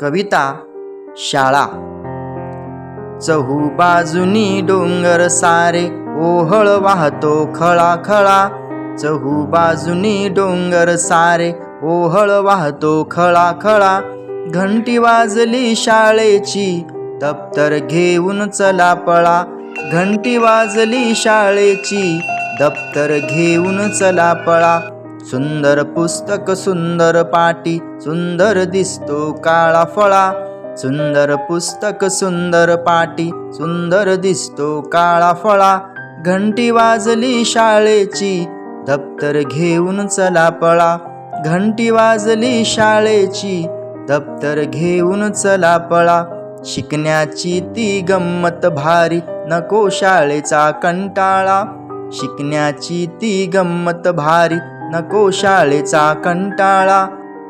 कविता शाळा. चहू बाजूनी डोंगर सारे ओहळ वाहतो खळा खळा. चहू बाजूनी डोंगर सारे ओहळ वाहतो खळा खळा. घंटी वाजली शाळेची दप्तर घेऊन चला पळा. घंटी वाजली शाळेची दप्तर घेऊन चला पळा. सुंदर पुस्तक सुंदर पाटी सुंदर दिसतो काळा फळा. सुंदर पुस्तक सुंदर पाटी सुंदर दिसतो काळा फळा. घंटी वाजली शाळेची दप्तर घेऊन चला पळा. घंटी वाजली शाळेची दप्तर घेऊन चला पळा. शिकण्याची ती गंमत भारी नको शाळेचा कंटाळा. शिकण्याची ती गंमत भारी नको शाळेचा कंटाळा.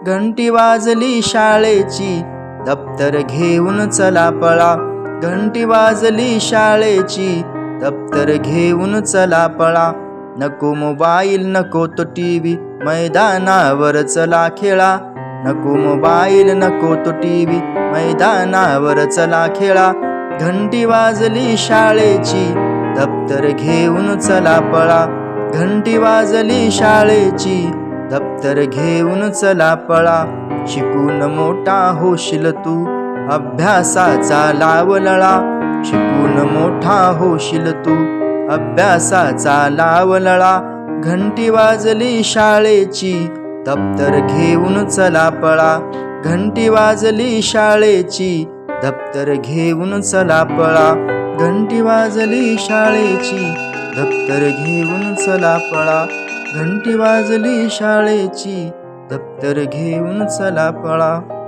घंटी वाजली शाळेची दप्तर घेऊन चला पळा. घंटी वाजली शाळेची दप्तर घेऊन चला पळा. नको मोबाईल नको तो टी व्ही मैदानावर चला खेळा. नको मोबाईल नको तो टी व्ही मैदानावर चला खेळा. घंटी वाजली शाळेची दप्तर घेऊन चला पळा. घंटी वाजली शाळेची दप्तर घेऊन चला पळा. शिकून मोठा होशील तू अभ्यासाचा लावलळा शिकून मोठा होशील तू अभ्यासाचा लावलळा घंटी वाजली शाळेची दप्तर घेऊन चला पळा. घंटी वाजली शाळेची दप्तर घेऊन चला पळा. घंटी वाजली शाळेची दप्तर घेऊन चला पळा. घंटी वाजली शाळेची दप्तर घेऊन चला पळा.